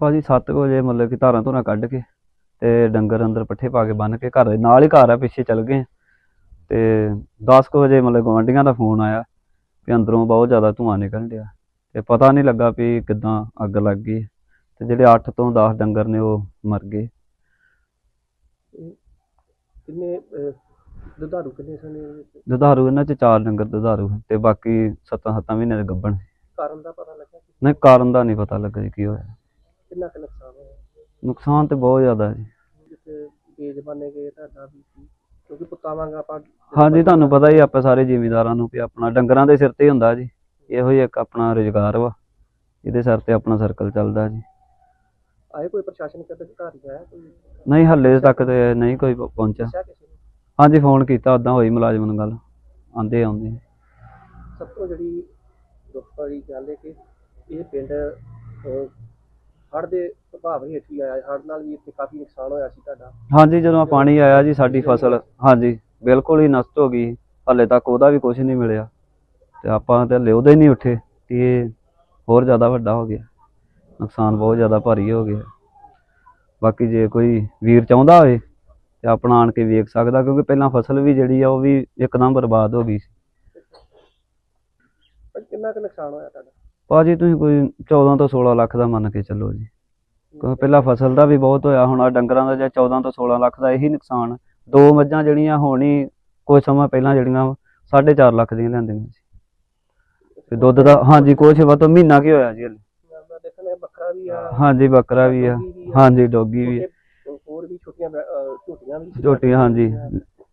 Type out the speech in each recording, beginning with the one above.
ਭਾਜੀ 7 ਵਜੇ ਮਤਲਬ ਕਿ ਧਾਰਾਂ ਧੁਰਾਂ ਕੱਢ ਕੇ ਤੇ ਡੰਗਰ ਅੰਦਰ ਪੱਠੇ ਪਾ ਕੇ ਬੰਨ ਕੇ ਘਰ ਦੇ ਨਾਲ ਹੀ ਘਰ ਆ ਪਿੱਛੇ ਚੱਲ ਗਏ ਤੇ 10 ਕੁ ਵਜੇ ਮਤਲਬ ਗੁਆਂਢੀਆਂ ਦਾ ਫੋਨ ਆਇਆ ਕਿ ਅੰਦਰੋਂ ਬਹੁਤ ਜ਼ਿਆਦਾ ਧੂੰਆਂ ਨਿਕਲ ਰਿਹਾ ਤੇ ਪਤਾ ਨਹੀਂ ਲੱਗਾ ਵੀ ਕਿੱਦਾਂ ਅੱਗ ਲੱਗ ਗਈ ਤੇ ਜਿਹੜੇ 8 ਤੋਂ 10 ਡੰਗਰ ਨੇ ਉਹ ਮਰ ਗਏ। ਕਿੰਨੇ ਦੁਧਾਰੂ ਕਿੰਨੇ ਸਨ? ਦੁਧਾਰੂ ਇਹਨਾਂ ਚ ਚਾਰ ਡੰਗਰ ਦੁਧਾਰੂ ਤੇ ਬਾਕੀ 7-7 ਮਹੀਨੇ ਦੇ ਗੱਭਣ ਕਾਰਨ ਦਾ ਪਤਾ ਲੱਗਾ ਨਹੀਂ ਕਾਰਨ ਦਾ ਨਹੀਂ ਪਤਾ ਲੱਗਾ ਜੀ ਕੀ ਹੋਇਆ। ਕਿੰਨਾ ਕੁ ਨੁਕਸਾਨ ਹੋਇਆ? ਨੁਕਸਾਨ ਤੇ ਬਹੁਤ ਜ਼ਿਆਦਾ ਜੀ। ਜਿੱਥੇ ਬੇਜ ਬਣੇ ਗਏ ਤੁਹਾਡਾ ਵੀ ਸੀ ਕਿਉਂਕਿ ਪੁੱਤਾਂ ਵਾਂਗ ਆਪਾਂ ਹਾਂਜੀ ਤੁਹਾਨੂੰ ਪਤਾ ਹੀ ਆ, ਆਪਾਂ ਸਾਰੇ ਜ਼ਿਮੀਂਦਾਰਾਂ ਨੂੰ ਵੀ ਆਪਣਾ ਡੰਗਰਾਂ ਦੇ ਸਿਰ ਤੇ ਹੀ ਹੁੰਦਾ ਜੀ। ਇਹੋ ਹੀ ਇੱਕ ਆਪਣਾ ਰੁਜ਼ਗਾਰ ਵਾ ਇਹਦੇ ਸਿਰ ਤੇ ਆਪਣਾ ਸਰਕਲ ਚੱਲਦਾ ਜੀ। ਆਏ ਕੋਈ ਪ੍ਰਸ਼ਾਸਨਿਕ ਅਧਿਕਾਰੀ ਆਇਆ ਕੋਈ? ਨਹੀਂ ਹੱਲੇ ਤੱਕ ਤੇ ਨਹੀਂ ਕੋਈ ਪ- ਪਹੁੰਚਿਆ। ਦੱਸਿਆ ਕਿਸੇ ਨੇ? ਹਾਂਜੀ ਫੋਨ ਕੀਤਾ ਉਦਾਂ ਹੋਈ ਮੁਲਾਜ਼ਮ ਨਾਲ ਗੱਲ। ਆਂਦੇ ਆਉਂਦੇ ਸਭ ਤੋਂ ਜਿਹੜੀ ਦੁੱਖ ਵਾਲੀ ਗੱਲ ਹੈ ਕਿ ਇਹ ਪਿੰਡ ਹੜ੍ਹ ਦੇ ਪ੍ਰਭਾਵ ਹੇਠ ਹੀ ਆਇਆ ਹੜ੍ਹ ਨਾਲ ਵੀ ਇੱਥੇ ਕਾਫੀ ਨੁਕਸਾਨ ਹੋਇਆ ਸੀ ਤੁਹਾਡਾ। ਹਾਂਜੀ ਜਦੋਂ ਪਾਣੀ ਆਇਆ ਜੀ ਸਾਡੀ ਫਸਲ ਹਾਂਜੀ ਬਿਲਕੁਲ ਹੀ ਨਸ਼ਟ ਹੋ ਗਈ। ਹੱਲੇ ਤੱਕ ਉਹਦਾ ਵੀ ਕੁਝ ਨਹੀਂ ਮਿਲਿਆ। ਤੇ ਆਪਾਂ ਤੇ ਹੱਲੇ ਉਹਦੇ ਨਹੀਂ ਉੱਠੇ ਤੇ ਇਹ ਹੋਰ ਜ਼ਿਆਦਾ ਵੱਡਾ ਹੋ ਗਿਆ। ਨੁਕਸਾਨ ਬਹੁਤ ਜ਼ਿਆਦਾ ਭਾਰੀ ਹੋ ਗਿਆ। ਬਾਕੀ ਜੇ ਕੋਈ ਵੀਰ ਚਾਹੁੰਦਾ ਹੋਵੇ ਤੇ ਆਪਣਾ ਆਣ ਕੇ ਵੇਖ ਸਕਦਾ ਕਿਉਂਕਿ ਪਹਿਲਾਂ ਫਸਲ ਵੀ ਜਿਹੜੀ ਆ ਉਹ ਵੀ ਇੱਕਦਮ ਬਰਬਾਦ ਹੋ ਗਈ ਸੀ। ਕਿੰਨਾ ਕੁ ਨੁਕਸਾਨ ਹੋਇਆ ਤੁਹਾਡਾ? ਭਾਜੀ ਤੁਸੀਂ ਕੋਈ 14 ਤੋਂ 16 ਲੱਖ ਦਾ ਮੰਨ ਕੇ ਚੱਲੋ ਜੀ। ਕਿਉਂਕਿ ਪਹਿਲਾਂ ਫਸਲ ਦਾ ਵੀ ਬਹੁਤ ਹੋਇਆ ਹੁਣ ਆ ਡੰਗਰਾਂ ਦਾ ਜਾਂ 14 ਤੋਂ 16 ਲੱਖ ਦਾ ਇਹੀ ਨੁਕਸਾਨ। ਦੋ ਮੱਝਾਂ ਜਿਹੜੀਆਂ ਹੋਣੀ ਕੁਝ ਸਮਾਂ ਪਹਿਲਾਂ ਜਿਹੜੀਆਂ 4.5 ਲੱਖ ਦੀਆਂ ਲਿਆਂਦੀਆਂ ਸੀ। ਤੇ ਦੁੱਧ ਦਾ ਹਾਂਜੀ ਕੁਛ ਵਾ ਤਾਂ ਮਹੀਨਾ ਕੀ ਹੋਇਆ ਜੀ ਹਲੇ। ਬੱਕਰਾ ਵੀ ਆ ਹਾਂਜੀ ਬੱਕਰਾ ਵੀ ਆ। ਹਾਂਜੀ ਡੋਗੀ ਵੀ ਆ, ਛੋਟੇ- ਹੋਰ ਵੀ ਛੋਟੀਆਂ ਅਹ, ਝੋਟੀਆਂ ਵੀ ਝੋਟੀਆਂ ਹਾਂਜੀ।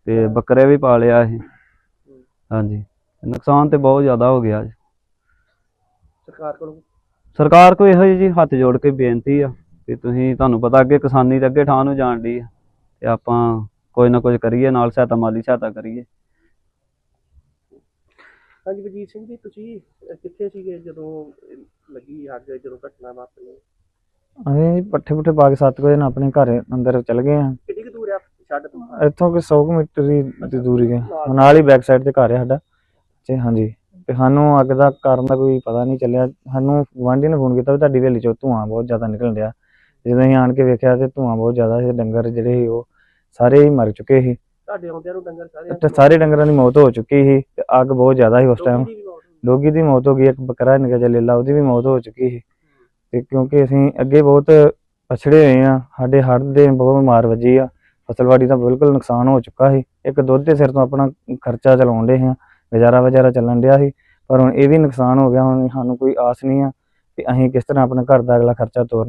ਤੇ ਬੱਕਰੇ ਵੀ ਪਾਲਿਆ ਇਹ। ਹਾਂਜੀ। ਨੁਕਸਾਨ ਤੇ ਬਹੁਤ ਜ਼ਿਆਦਾ ਹੋ ਗਿਆ। ਜੀ ਸਰਕਾਰ ਕੋਲੋਂ? ਸਰਕਾਰ ਕੋਲ ਇਹੋ ਜੀ ਹੱਥ ਜੋੜ ਕੇ ਬੇਨਤੀ ਆ ਕਿ ਤੁਸੀਂ ਤੁਹਾਨੂੰ ਪਤਾ ਅੱਗੇ ਕਿਸਾਨੀ ਦੇ ਅੱਗੇ ਠਾਂ ਨੂੰ ਜਾਣ ਦੀ ਆ ਤੇ ਆਪਾਂ ਕੋਈ ਨਾ ਕੁਝ ਕਰੀਏ ਨਾਲ ਸਹਾਇਤਾ ਮਾਲੀ ਸਹਾਇਤਾ ਕਰੀਏ। ਹਾਂਜੀ ਵਜੀਤ ਸਿੰਘ ਜੀ ਤੁਸੀਂ ਕਿੱਥੇ ਸੀਗੇ ਜਦੋਂ ਲੱਗੀ ਅੱਗ ਜਦੋਂ ਘਟਨਾ ਵਾਪਰੀ? ਅਸੀਂ ਪੱਠੇ ਪੁੱਠੇ ਪਾ ਕੇ 7 ਵਜੇ ਨਾਲ ਆਪਣੇ ਘਰ ਅੰਦਰ ਚਲ ਗਏ ਆ ਕਿੰਨੀ ਕੁ ਦੂਰ ਆ? ਛੱਡ ਤੋਂ। ਇੱਥੋਂ ਕੋਈ 100 ਕੁ ਮੀਟਰ ਦੀ ਦੀ ਦੂਰੀ ਹੈ। ਨਾਲ ਹੀ ਬੈਕ ਸਾਈਡ ਤੇ ਘਰ ਹੈ ਸਾਡਾ। ਤੇ ਹਾਂਜੀ। ਤੇ ਸਾਨੂੰ ਅੱਗ ਦਾ ਕਾਰਨ ਦਾ ਕੋਈ ਪਤਾ ਨਹੀਂ ਚੱਲਿਆ। ਸਾਨੂੰ ਗੁਆਂਢੀ ਨੇ ਫੋਨ ਕੀਤਾ ਵੀ ਤੁਹਾਡੀ ਹਵੇਲੀ ਚੋਂ ਧੂਆਂ ਬਹੁਤ ਜ਼ਿਆਦਾ ਨਿਕਲ ਰਿਹਾ ਜਦੋਂ ਅਸੀਂ ਆਣ ਕੇ ਵੇਖਿਆ ਤੇ ਧੂਆਂ ਬਹੁਤ ਜ਼ਿਆਦਾ ਸੀ ਡੰਗਰ ਜਿਹੜੇ ਸੀ ਉਹ ਸਾਰੇ ਹੀ ਮਰ ਚੁੱਕੇ ਸੀ। ਤੁਹਾਡੇ ਆਉਂਦਿਆਂ ਨੂੰ ਡੰਗਰ ਸਾਰੇ ਤੇ ਸਾਰੇ ਡੰਗਰਾਂ ਦੀ ਮੌਤ ਹੋ ਚੁੱਕੀ ਸੀ ਤੇ ਅੱਗ ਬਹੁਤ ਜ਼ਿਆਦਾ ਸੀ ਉਸ ਟਾਈਮ ਡੋਗੀ ਦੀ ਮੌਤ ਹੋ ਗਈ। ਇੱਕ ਬੱਕਰਾ ਨਿਕਾ ਜਲੇਲਾ ਉਹਦੀ ਵੀ ਮੌਤ ਹੋ ਚੁੱਕੀ ਸੀ। ਤੇ ਕਿਉਂਕਿ ਅਸੀਂ ਅੱਗੇ ਬਹੁਤ ਪਛੜੇ ਹੋਏ ਆ ਸਾਡੇ ਹੜ੍ਹ ਦੇ ਬਹੁਤ ਮਾਰ ਵੱਜੀ ਆ ਫਸਲਵਾੜੀ ਦਾ ਬਿਲਕੁਲ ਨੁਕਸਾਨ ਹੋ ਚੁੱਕਾ ਸੀ। ਇੱਕ ਦੁੱਧ ਦੇ ਸਿਰ ਤੋਂ ਆਪਣਾ ਖਰਚਾ ਚਲਾਉਣ ਦੇ ਹਾਂ। ਗੁਜ਼ਾਰਾ ਵਜ਼ਾਰਾ ਚੱਲਣ ਡਿਆ ਸੀ, ਪਰ ਹੁਣ ਇਹ ਵੀ ਨੁਕਸਾਨ ਹੋ ਗਿਆ, ਹੁਣ ਸਾਨੂੰ ਕੋਈ ਆਸ ਨਹੀਂ ਆ ਕਿ ਅਸੀਂ ਕਿਸ ਤਰ੍ਹਾਂ ਆਪਣਾ ਘਰ ਦਾ ਅਗਲਾ ਖਰਚਾ ਤੋਰਨਾ।